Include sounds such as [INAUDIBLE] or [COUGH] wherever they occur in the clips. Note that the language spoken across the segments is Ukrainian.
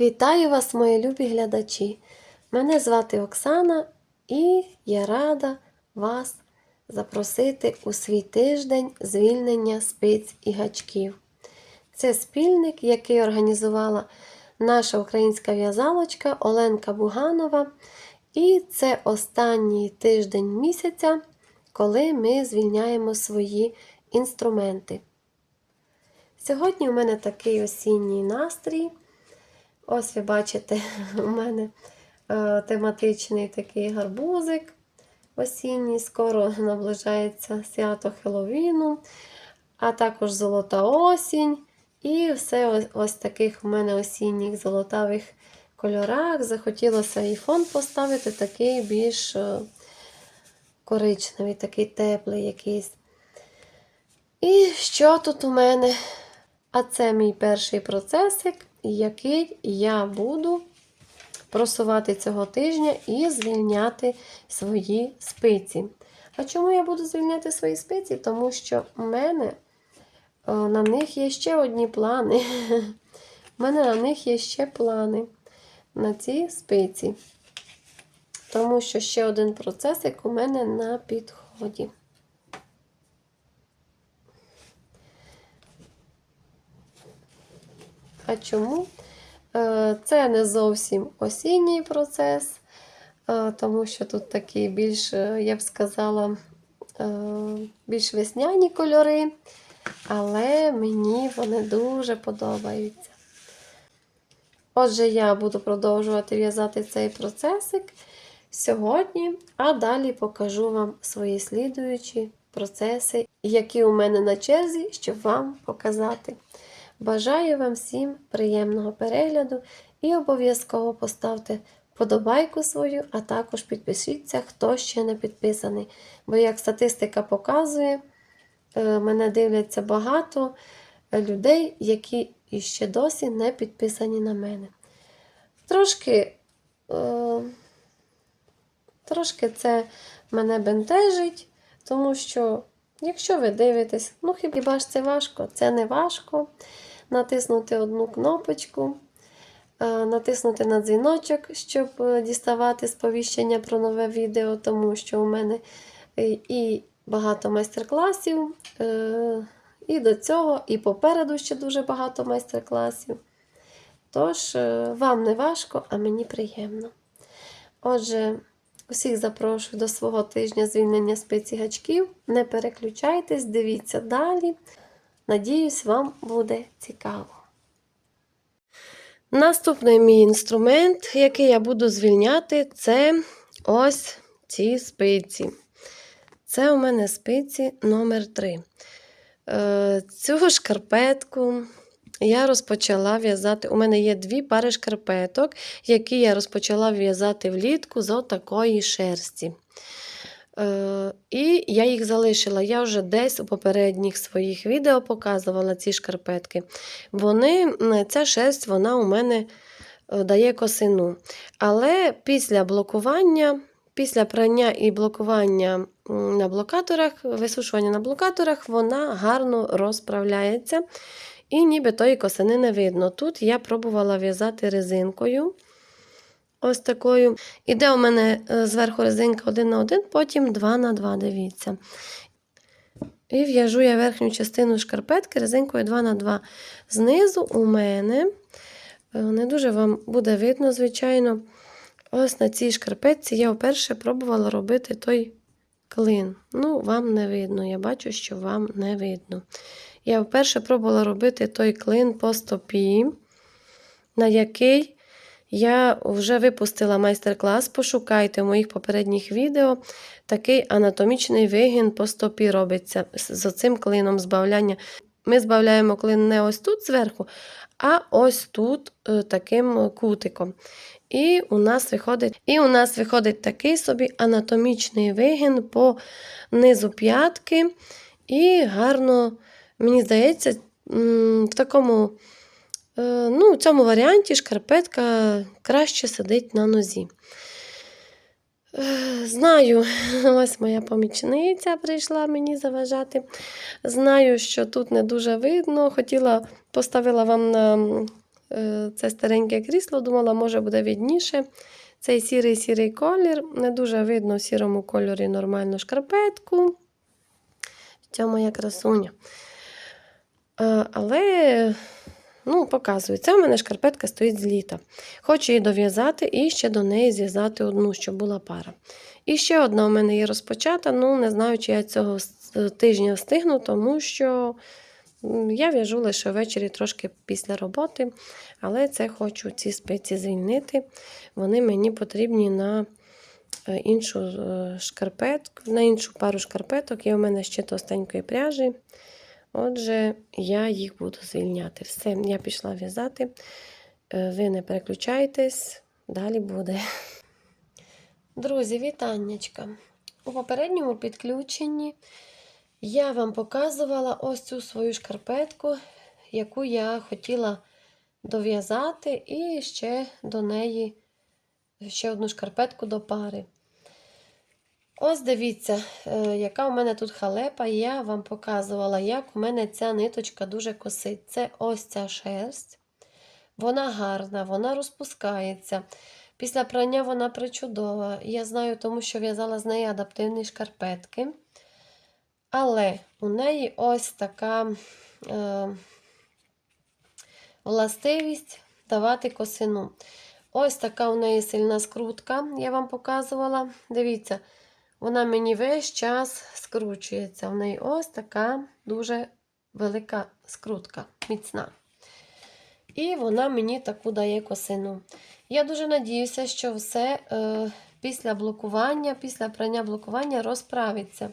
Вітаю вас, мої любі глядачі! Мене звати Оксана і я рада вас запросити у свій тиждень звільнення спиць і гачків. Це спільник, який організувала наша українська в'язалочка Оленка Буганова. І це останній тиждень місяця, коли ми звільняємо свої інструменти. Сьогодні у мене такий осінній настрій. Ось ви бачите, [LAUGHS] у мене е, тематичний такий гарбузик осінній, скоро наближається свято Хеллоуіну, а також золота осінь. І все ось, ось таких у мене осінніх золотавих кольорах. Захотілося і фон поставити такий більш е, коричневий, такий теплий якийсь. І що тут у мене? А це мій перший процесик, який я буду просувати цього тижня і звільняти свої спиці. А чому я буду звільняти свої спиці? Тому що у мене о, на них є ще одні плани. [LAUGHS] У мене на них є ще плани на ці спиці. Тому що ще один процесик у мене на підході. А чому? Е, Це не зовсім осінній процес, е, тому що тут такі більш, е, я б сказала, більш весняні кольори, але мені вони дуже подобаються. Отже, я буду продовжувати в'язати цей процесик сьогодні, а далі покажу вам свої слідуючі процеси, які у мене на черзі, щоб вам показати. Бажаю вам всім приємного перегляду і обов'язково поставте вподобайку свою, а також підпишіться, хто ще не підписаний. Бо, як статистика показує, е, мене дивляться багато людей, які іще досі не підписані на мене. Трошки, е, трошки це мене бентежить, тому що. Якщо ви дивитесь, ну хіба ж це важко? Це не важко. Натиснути одну кнопочку, е, натиснути на дзвіночок, щоб е, діставати сповіщення про нове відео, тому що у мене і багато майстер-класів, е, і до цього, і попереду ще дуже багато майстер-класів. Тож, вам не важко, а мені приємно. Отже, Усіх запрошую до свого тижня звільнення спиці гачків. Не переключайтесь, дивіться далі. Надіюсь, вам буде цікаво. Наступний мій інструмент, який я буду звільняти, це ось ці спиці. Це у мене спиці номер 3 е, Цю шкарпетку я розпочала в'язати. У мене є дві пари шкарпеток, які я розпочала в'язати влітку з отакої шерсті. Е, І я їх залишила. Я вже десь у попередніх своїх відео показувала ці шкарпетки. Вони, Ця шерсть вона у мене е, дає косину. Але після блокування. Після прання і блокування на блокаторах, висушування на блокаторах, вона гарно розправляється. І ніби тої косини не видно. Тут я пробувала в'язати резинкою. Ось такою. Іде у мене е, зверху резинка 1 на 1, потім 2 на 2, дивіться. І в'яжу я верхню частину шкарпетки резинкою 2 на 2. Знизу у мене, е, не дуже вам буде видно, звичайно, ось на цій шкарпетці я вперше пробувала робити той клин. Ну, вам не видно. Я бачу, що вам не видно. Я вперше пробувала робити той клин по стопі, на який я вже випустила майстер-клас. Пошукайте в моїх попередніх відео. Такий анатомічний вигін по стопі робиться з цим клином збавляння. Ми збавляємо клин не ось тут зверху, а ось тут е, таким кутиком. І у нас виходить і у нас виходить такий собі анатомічний вигін по низу п'ятки. І гарно Мені здається, в такому е, ну, в цьому варіанті шкарпетка краще сидить на нозі. Е, знаю, [LAUGHS] ось моя помічниця прийшла мені заважати. Знаю, що тут не дуже видно. Хотіла поставила вам на це стареньке крісло, думала, може буде видніше. Цей сірий-сірий колір. Не дуже видно в сірому кольорі нормальну шкарпетку. Ця моя красуня. Е, Але, ну, показую, це у мене шкарпетка стоїть з літа. Хочу її дов'язати і ще до неї зв'язати одну, щоб була пара. І ще одна у мене є розпочата. Ну, не знаю, чи я цього тижня встигну, тому що я в'яжу лише ввечері трошки після роботи. Але це хочу ці спиці звільнити. Вони мені потрібні на е, іншу е, шкарпетку, на іншу пару шкарпеток. Є у мене ще товстенької пряжі. Отже, я їх буду звільняти. Все, я пішла в'язати. Е, Ви не переключайтесь, далі буде. Друзі, вітаннячка. У попередньому підключенні я вам показувала ось цю свою шкарпетку, яку я хотіла дов'язати, і ще до неї ще одну шкарпетку до пари. Ось дивіться, е, яка у мене тут халепа. Я вам показувала, як у мене ця ниточка дуже косить. Це ось ця шерсть. Вона гарна, вона розпускається. Після прання вона причудова. Я знаю, тому що в'язала з неї адаптивні шкарпетки. Але у неї ось така е, властивість давати косину. Ось така у неї сильна скрутка, я вам показувала. Дивіться, вона мені весь час скручується. У неї ось така дуже велика скрутка, міцна. І вона мені таку дає косину. Я дуже надіюся, що все е, після блокування, після прання блокування розправиться.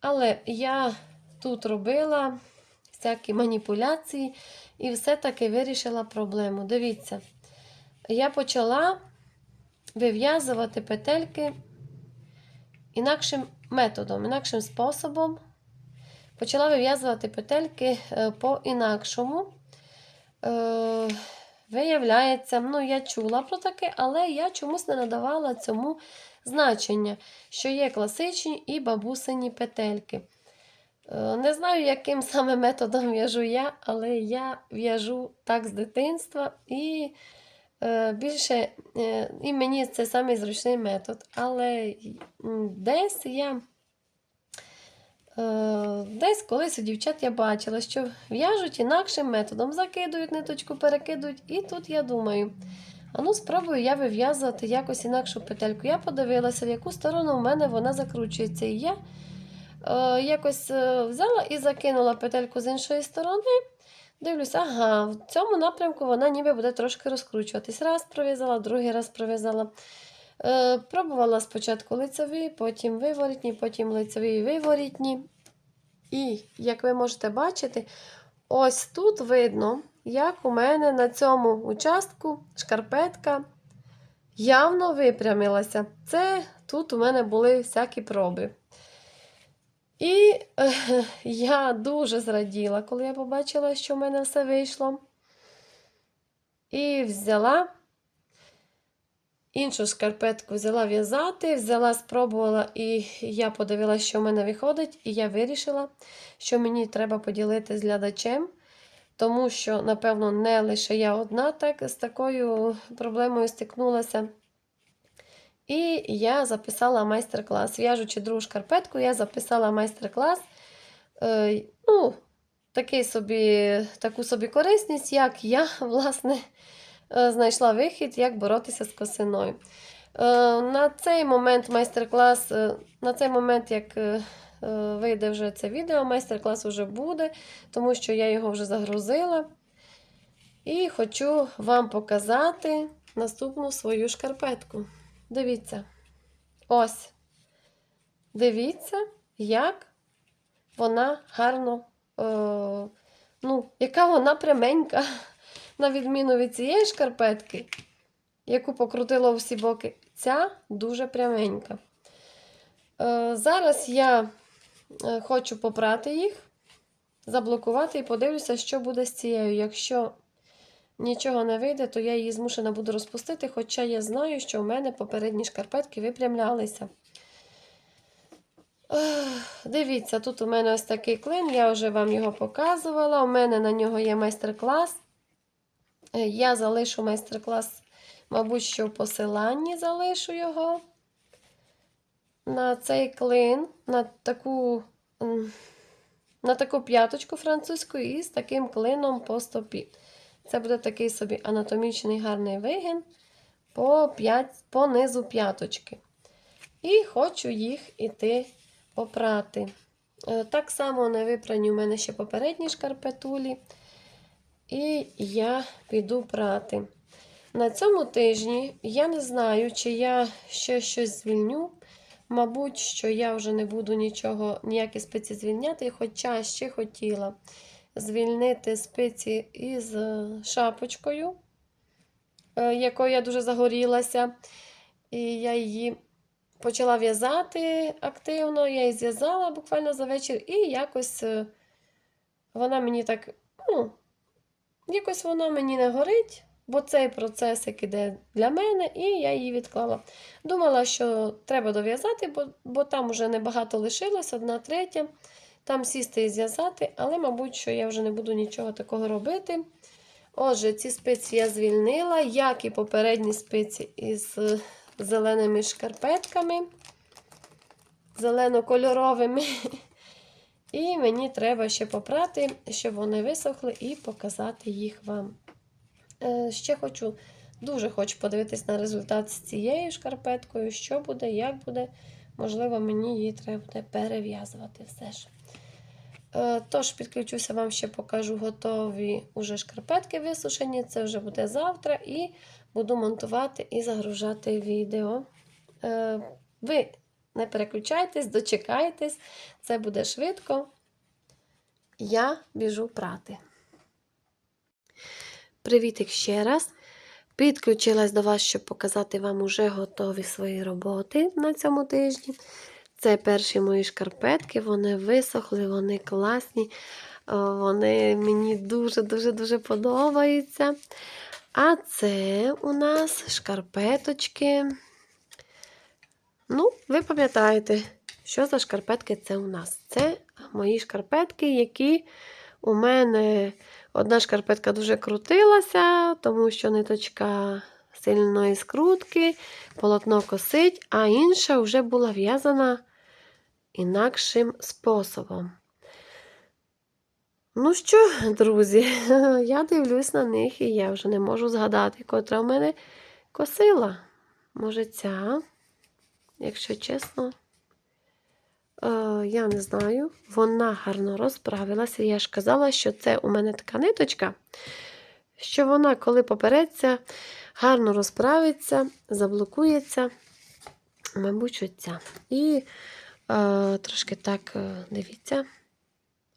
Але я тут робила всякі маніпуляції і все-таки вирішила проблему. Дивіться, я почала вив'язувати петельки інакшим методом, інакшим способом. Почала вив'язувати петельки е, по-інакшому. Е, Виявляється, ну, я чула про таке, але я чомусь не надавала цьому значення, що є класичні і бабусині петельки. Е, Не знаю, яким саме методом в'яжу я, але я в'яжу так з дитинства і е, більше е, і мені це самий зручний метод. Але десь я. Десь колись у дівчат я бачила, що в'яжуть інакшим методом, закидують ниточку, перекидують. І тут я думаю, а ну спробую я вив'язувати якось інакшу петельку. Я подивилася, в яку сторону в мене вона закручується. І я е, якось е, взяла і закинула петельку з іншої сторони. Дивлюся, ага, в цьому напрямку вона ніби буде трошки розкручуватись. Раз пров'язала, другий раз пров'язала. Е, пробувала спочатку лицеві, потім виворітні, потім лицеві і виворітні. І, як ви можете бачити, ось тут видно, як у мене на цьому участку шкарпетка явно випрямилася. Це тут у мене були всякі проби. І е, я дуже зраділа, коли я побачила, що в мене все вийшло. І взяла іншу шкарпетку взяла в'язати, взяла, спробувала, і я подивилася, що в мене виходить, і я вирішила, що мені треба поділити з глядачем, тому що, напевно, не лише я одна так з такою проблемою стикнулася. І я записала майстер-клас. В'яжучи другу шкарпетку, я записала майстер-клас. Е, ну, такий собі, таку собі корисність, як я, [LAUGHS] власне, е, знайшла вихід, як боротися з косиною. Е, на цей момент майстер-клас, е, на цей момент, як е, вийде вже це відео, майстер-клас вже буде, тому що я його вже загрузила. І хочу вам показати наступну свою шкарпетку. Дивіться. Ось. Дивіться, як вона гарно, е, ну, яка вона пряменька, [LAUGHS] на відміну від цієї шкарпетки, яку покрутила у всі боки. Ця дуже пряменька. Е, зараз я е, хочу попрати їх, заблокувати і подивлюся, що буде з цією. Якщо нічого не вийде, то я її змушена буду розпустити, хоча я знаю, що в мене попередні шкарпетки випрямлялися. Дивіться, тут у мене ось такий клин, я вже вам його показувала. У мене на нього є майстер-клас. Е, Я залишу майстер-клас, мабуть, що в посиланні залишу його на цей клин, на таку, на таку п'яточку французьку і з таким клином по стопі. Це буде такий собі анатомічний гарний вигін по, по низу п'яточки. І хочу їх іти попрати. Е, Так само не випрані у мене ще попередні шкарпетулі. І я піду прати. На цьому тижні я не знаю, чи я ще щось звільню. Мабуть, що я вже не буду нічого, ніякі спиці звільняти, хоча ще хотіла звільнити спиці із е, шапочкою, е, якою я дуже загорілася. І я її почала в'язати активно, я її зв'язала буквально за вечір, і якось е, вона мені так, ну, якось воно мені не горить, бо цей процесик іде для мене, і я її відклала. Думала, що треба дов'язати, бо, бо там вже небагато лишилось, одна третя. Там сісти і зв'язати, але, мабуть, що я вже не буду нічого такого робити. Отже, ці спиці я звільнила, як і попередні спиці із е, зеленими шкарпетками, зелено-кольоровими. І мені треба ще попрати, щоб вони висохли, і показати їх вам. Е, ще хочу, дуже хочу подивитись на результат з цією шкарпеткою, що буде, як буде. Можливо, мені її треба буде перев'язувати все ж. Е, Тож, підключуся, вам ще покажу готові уже шкарпетки висушені. Це вже буде завтра. І буду монтувати і загружати відео. Е, Ви не переключайтесь, дочекайтесь, це буде швидко. Я біжу прати. Привітик ще раз. Підключилась до вас, щоб показати вам уже готові свої роботи на цьому тижні. Це перші мої шкарпетки, вони висохли, вони класні, вони мені дуже-дуже-дуже подобаються. А це у нас шкарпеточки. Ну, ви пам'ятаєте, що за шкарпетки це у нас? Це мої шкарпетки, які у мене одна шкарпетка дуже крутилася, тому що ниточка сильної скрутки, полотно косить, а інша вже була в'язана інакшим способом. Ну що, друзі, [LAUGHS] я дивлюсь на них і я вже не можу згадати, котра в мене косила. Може, ця, якщо чесно, е, я не знаю. Вона гарно розправилася. Я ж казала, що це у мене така ниточка, що вона, коли попереться, гарно розправиться, заблокується, мабуть, що ця. І е, трошки так, е, дивіться,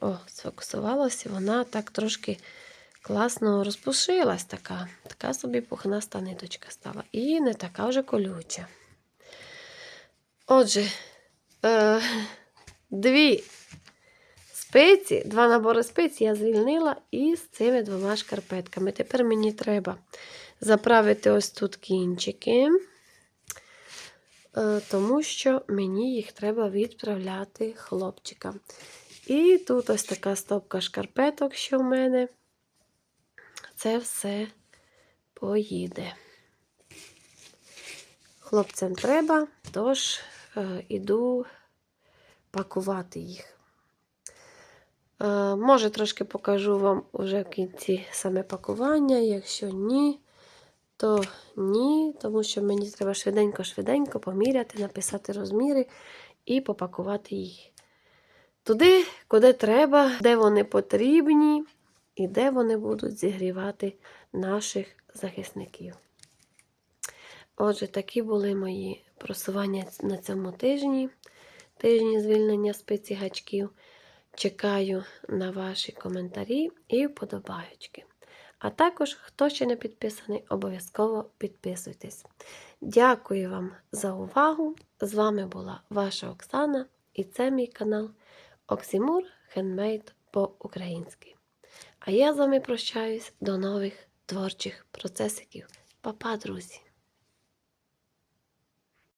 о, сфокусувалася, вона так трошки класно розпушилась така. Така собі пухнаста ниточка стала. І не така вже колюча. Отже, е, дві спиці, два набори спиць я звільнила із цими двома шкарпетками. Тепер мені треба заправити ось тут кінчики, е, тому що мені їх треба відправляти хлопчикам. І тут ось така стопка шкарпеток, що в мене. Це все поїде. Хлопцям треба, тож іду пакувати їх. Е, може, трошки покажу вам уже в кінці саме пакування. Якщо ні, то ні, тому що мені треба швиденько-швиденько поміряти, написати розміри і попакувати їх. Туди, куди треба, де вони потрібні, і де вони будуть зігрівати наших захисників. Отже, такі були мої просування на цьому тижні, тижні звільнення спиці гачків. Чекаю на ваші коментарі і вподобаючки. А також, хто ще не підписаний, обов'язково підписуйтесь. Дякую вам за увагу! З вами була ваша Оксана, і це мій канал Оксимур Хендмейд по-українськи. А я з вами прощаюсь до нових творчих процесиків. Па-па, друзі!